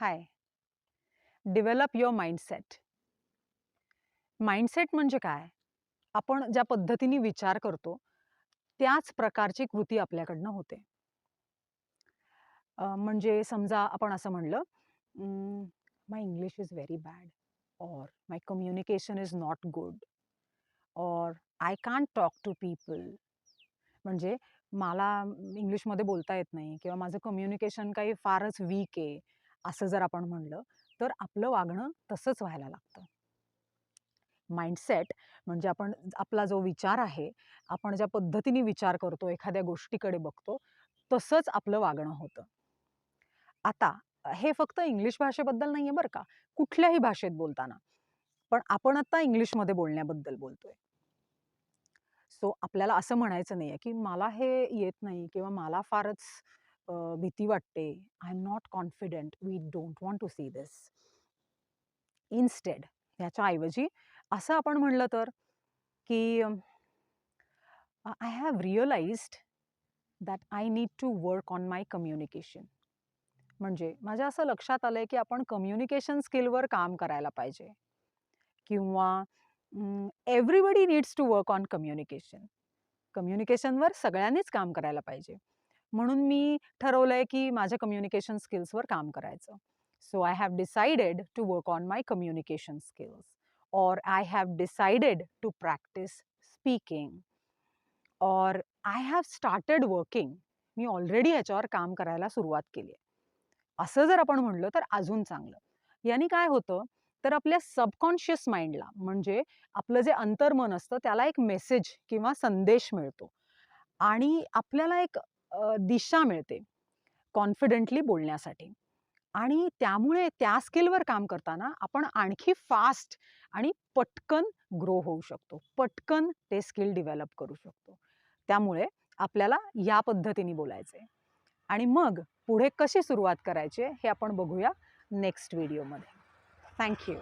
Hi. Develop your mindset mindset म्हणजे काय? आपण ज्या पद्धतीने विचार करतो त्याच प्रकारची कृती आपल्याकडनं होते. म्हणजे समजा आपण असं म्हणलं my English is very bad or my communication is not good or I can't talk to people म्हणजे मला इंग्लिशमध्ये बोलता येत नाही किंवा माझं कम्युनिकेशन काही फारच वीक आहे. असं जर आपण म्हणलं तर आपलं वागणं तसंच व्हायला लागतं. माइंडसेट म्हणजे आपण आपला जो विचार आहे आपण ज्या पद्धतीने विचार करतो एखाद्या गोष्टीकडे बघतो तसंच आपलं वागणं होतं. आता हे फक्त इंग्लिश भाषेबद्दल नाहीये बरं का कुठल्याही भाषेत बोलताना. पण आपण आता इंग्लिशमध्ये बोलण्याबद्दल बोलतोय. सो आपल्याला असं म्हणायचं नाहीये की मला हे येत नाही किंवा मला फारच भीती वाटते. I am not confident. We don't want to see this. Instead ह्याच्याऐवजी असं आपण म्हणलं तर की I have realised that I need to work on my communication. म्हणजे माझ्या असं लक्षात आलं आहे की आपण कम्युनिकेशन स्किलवर काम करायला पाहिजे. किंवा everybody needs to work on communication कम्युनिकेशनवर सगळ्यांनीच काम करायला पाहिजे. म्हणून मी ठरवलंय की माझ्या कम्युनिकेशन स्किल्सवर काम करायचं. So I have decided to work on my communication skills और I have decided to practise speaking और आय हॅव स्टार्टेड वर्किंग मी ऑलरेडी ह्याच्यावर काम करायला सुरुवात केली आहे असं जर आपण म्हणलं तर अजून चांगलं. यांनी काय होतं तर आपल्या सबकॉन्शियस माइंडला म्हणजे आपलं जे अंतर्मन असतं त्याला एक मेसेज किंवा संदेश मिळतो. आणि आपल्याला एक दिशा मिळते. कॉन्फिडेंटली बोलण्यासाठी. आणि त्यामुळे त्या स्किलवर काम करताना आपण आणखी फास्ट आणि पटकन ग्रो होऊ शकतो. पटकन ते स्किल डेव्हलप करू शकतो. त्यामुळे आपल्याला या पद्धतीने बोलायचं आहे आणि मग पुढे कशी सुरुवात करायची हे आपण बघूया नेक्स्ट व्हिडिओमध्ये. थँक्यू